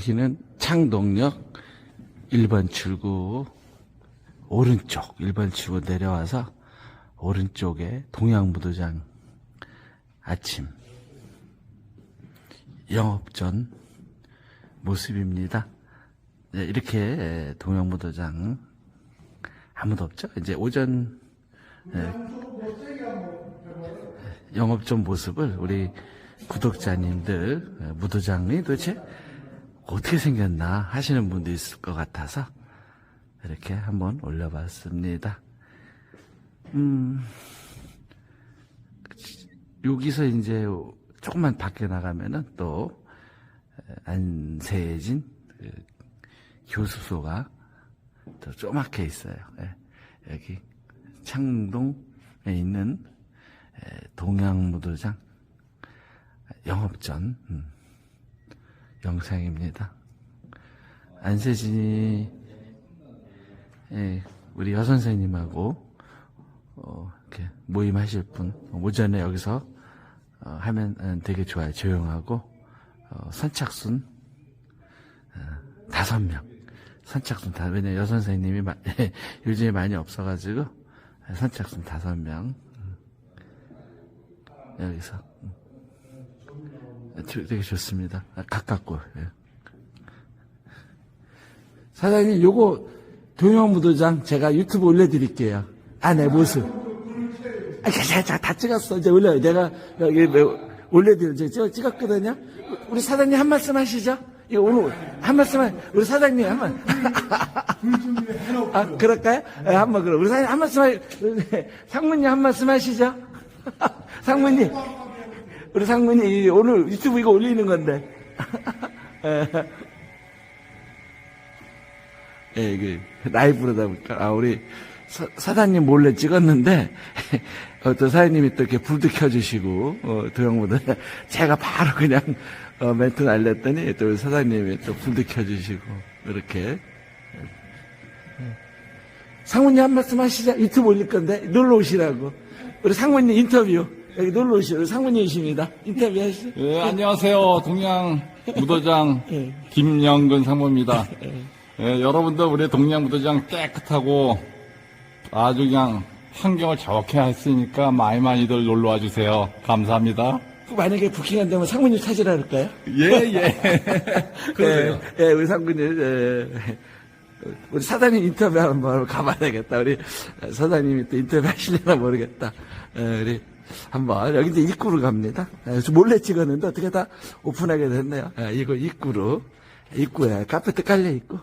여기는 창동역 1번 출구 오른쪽 1번 출구 내려와서 오른쪽에 동양무도장 아침 영업 전 모습입니다. 네, 이렇게 동양무도장 아무도 없죠? 이제 오전 예, 영업 전 모습을 우리 구독자님들 예, 무도장이 도대체 어떻게 생겼나 하시는 분도 있을 것 같아서 이렇게 한번 올려봤습니다. 음, 여기서 이제 조금만 밖에 나가면은 또 안세진 그 교수소가 또 조그맣게 있어요. 예, 여기 창동에 있는 예, 동양무도장 영업전 음, 영상입니다. 안세진이 예, 우리 여 선생님하고 어, 이렇게 모임하실 분 오전에 여기서 어, 하면 어, 되게 좋아요. 조용하고 어, 선착순 어, 다섯 명 선착순 다 왜냐 여 선생님이 마- 요즘에 많이 없어가지고 선착순 다섯 명 음. 여기서 음. 저- 되게 좋습니다. 아, 가깝고 예. 사장님 요거 동영무도장 제가 유튜브 올려드릴게요. 아, 내 모습. 아, 자, 자, 다 찍었어. 이제 올려요. 내가 여기 뭐 올려드려. 찍- 찍었거든요. 우리 사장님 한 말씀 하시죠. 이거 오늘 한 말씀 하, 우리 사장님 한 말. 아, 그럴까요? 네, 한번 그럼. 우리 사장님 한 말씀 하, 상무님 한 말씀 하시죠. 상무님. 우리 상무님 이 오늘 유튜브 이거 올리는 건데. 예, 그 라이브로다 보니까. 아 우리 사, 사장님 몰래 찍었는데 어떤 사장님이 또 이렇게 불도 켜주시고 어, 도형보다 제가 바로 그냥 어, 멘트 날렸더니 또 우리 사장님이 또 불도 켜주시고 이렇게. 상무님 한 말씀 하시죠 유튜브 올릴 건데 놀러 오시라고. 우리 상무님 인터뷰 여기 놀러 우리 상무님이십니다 인터뷰 하시죠 예, 안녕하세요. 동양 무도장 예. 김영근 상무입니다. 예, 여러분들 우리 동양 무도장 깨끗하고 아주 그냥 환경을 좋게 했으니까 많이 많이들 놀러 와 주세요. 감사합니다. 만약에 부킹 안 되면 상무님 찾으라 그럴까요? 예, 예. 그러세요. 예, 예, 우리 상군님, 예, 우리 사장님 인터뷰 한번 가봐야 되겠다. 우리 사장님이 또 인터뷰 하시려나 모르겠다. 예, 우리 한번, 여기 이제 입구로 갑니다. 예, 저 몰래 찍었는데 어떻게 다 오픈하게 됐네요. 예, 이거 입구로. 입구에 카페트 깔려 있고.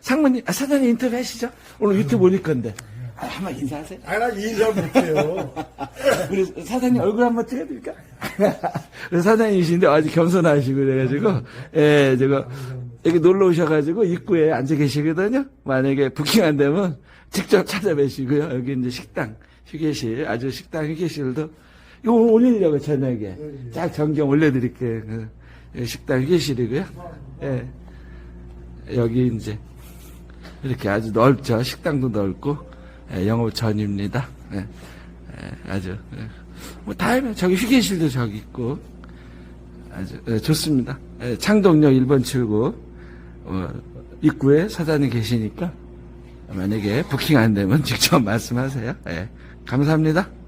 상무님, 아, 사장님 인터뷰 하시죠? 오늘 유튜브 올릴 건데. 아, 한번 인사하세요. 아, 나 인사 못해요. 우리 사장님 얼굴 한번 찍어드릴까? 사장님이신데 아주 겸손하시고 그래가지고 예 저거 여기 놀러 오셔가지고 입구에 앉아 계시거든요. 만약에 부킹 안 되면 직접 찾아뵈시고요. 여기 이제 식당 휴게실 아주 식당 휴게실도 이거 올리려고 저녁에 쫙 전경 올려드릴게요. 그, 여기 식당 휴게실이고요. 예 여기 이제 이렇게 아주 넓죠. 식당도 넓고 예, 영업 전입니다. 예, 예, 아주 예. 뭐 다음에 저기 휴게실도 저기 있고 아주 예, 좋습니다. 예, 창동역 1번 출구 어, 입구에 사장님 계시니까 만약에 부킹 안 되면 직접 말씀하세요. 예, 감사합니다.